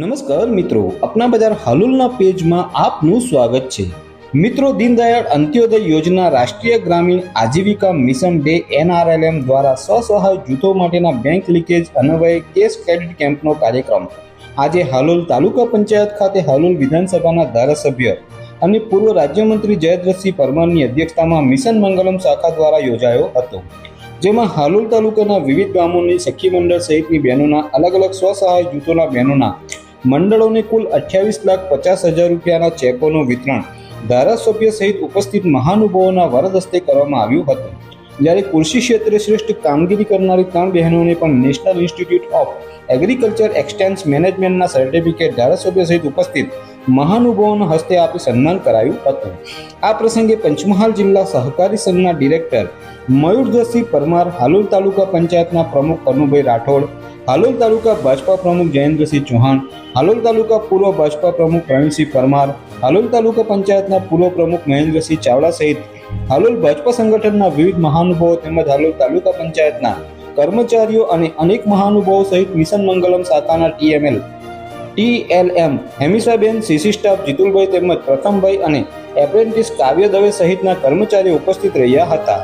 નમસ્કાર મિત્રો, અપના બજાર હાલુલના પેજમાં આપનું સ્વાગત છે. મિત્રો, દીનદયાળ અંત્યોદય યોજના રાષ્ટ્રીય ગ્રામીણ આજીવિકા મિશન ડે એનઆરએલએમ દ્વારા સ્વસહાય જૂથો માટેના બેંક લીકેજ અન્વયે કેશ ક્રેડિટ કેમ્પનો કાર્યક્રમ. આજે હાલોલ તાલુકા પંચાયત ખાતે હાલોલ વિધાનસભાના ધારાસભ્ય અને પૂર્વ રાજ્યમંત્રી જયદ્રથસિંહ પરમારની અધ્યક્ષતામાં મિશન મંગલમ શાખા દ્વારા યોજાયો હતો. જેમાં હાલોલ તાલુકાના વિવિધ ગામોની સખી મંડળ સહિતની બહેનોના અલગ અલગ સ્વસહાય જૂથોના બહેનોના મંડળોને કુલ અઠ્યાવીસ લાખ પચાસ હજાર રૂપિયાના ચેકોનું વિતરણ ધારાસભ્ય સહિત ઉપસ્થિત મહાનુભાવોના વરદ હસ્તે કરવામાં આવ્યું હતું. જ્યારે કૃષિ ક્ષેત્રે શ્રેષ્ઠ કામગીરી કરનારી ત્રણ બહેનોને પણ national institute of agriculture extension મેનેજમેન્ટના સર્ટિફિકેટ ધારાસભ્ય સહિત ઉપસ્થિત મહાનુભાવોના હસ્તે આપી સન્માન કરાયું હતું. આ પ્રસંગે પંચમહાલ જિલ્લા સહકારી સંઘના ડિરેક્ટર મયુરદસિંહ પરમાર હાલોલ તાલુકા પંચાયતના પ્રમુખ કનુભાઈ રાઠોડ હાલોલ તાલુકા ભાજપા પ્રમુખ જયેન્દ્રસિંહ ચૌહાણ, હાલોલ તાલુકા પૂર્વ ભાજપા પ્રમુખ પ્રવીણસિંહ પરમાર, હાલોલ તાલુકા પંચાયતના પૂર્વ પ્રમુખ મહેન્દ્રસિંહ ચાવડા સહિત હાલોલ ભાજપા સંગઠનના વિવિધ મહાનુભાવો તેમજ હાલોલ તાલુકા પંચાયતના કર્મચારીઓ અને અનેક મહાનુભાવો સહિત mission Mangalam સાતાના TML, TLM Hemisaben CC staff Jitulbhai તેમજ પ્રથમભાઈ અને એપ્રેન્ટિસ કાવ્ય દવે સહિતના કર્મચારીઓ ઉપસ્થિત રહ્યા હતા.